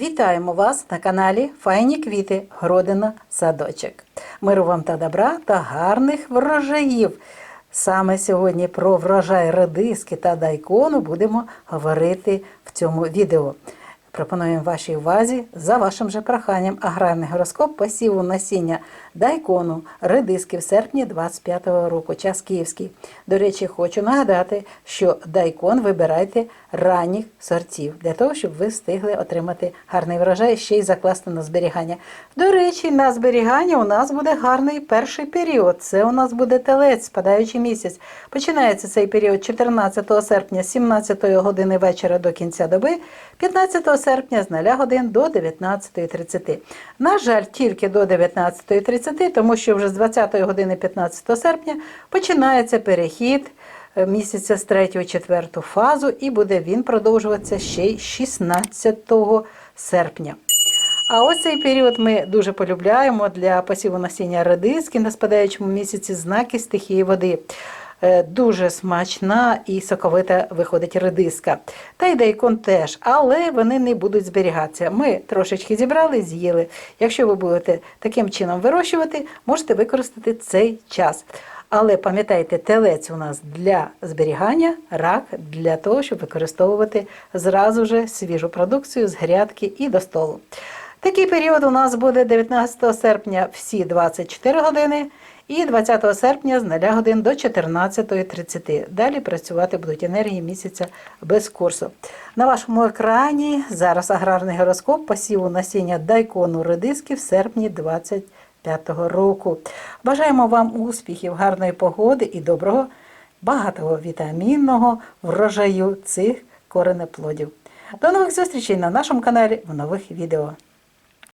Вітаємо вас на каналі Файні квіти, Гродина, Садочок. Миру вам та добра та гарних врожаїв. Саме сьогодні про врожай редиски та дайкону будемо говорити в цьому відео. Пропонуємо вашій увазі за вашим же проханням аграрний гороскоп посіву насіння дайкону редиски в серпні 25-го року, час київський. До речі, хочу нагадати, що дайкон вибирайте ранніх сортів для того, щоб ви встигли отримати гарний врожай ще й закласти на зберігання. До речі, на зберігання у нас буде гарний перший період. Це у нас буде телець, спадаючий місяць. Починається цей період 14 серпня з 17 години вечора до кінця доби, 15 серпня з 0 годин до 19.30. На жаль, тільки до 19.30, тому що вже з 20 години 15 серпня починається перехід е, місяця з 3 в 4 фазу, і буде він продовжуватися ще й 16 серпня. А ось цей період ми дуже полюбляємо для посіву насіння редиски на спадаючому місяці знаки стихії води. Е, Дуже смачна і соковита виходить редиска. Та й дайкон теж, але вони не будуть зберігатися. Ми трошечки зібрали, з'їли. Якщо ви будете таким чином вирощувати, можете використати цей час. Але пам'ятайте, телець у нас для зберігання, рак для того, щоб використовувати зразу же свіжу продукцію з грядки і до столу. Такий період у нас буде 19 серпня всі 24 години і 20 серпня з 0 годин до 14.30. Далі працювати будуть енергії місяця без курсу. На вашому екрані зараз аграрний гороскоп посіву насіння дайкону редиски в серпні 25 року. Бажаємо вам успіхів, гарної погоди і доброго, багатого вітамінного врожаю цих коренеплодів. До нових зустрічей на нашому каналі в нових відео.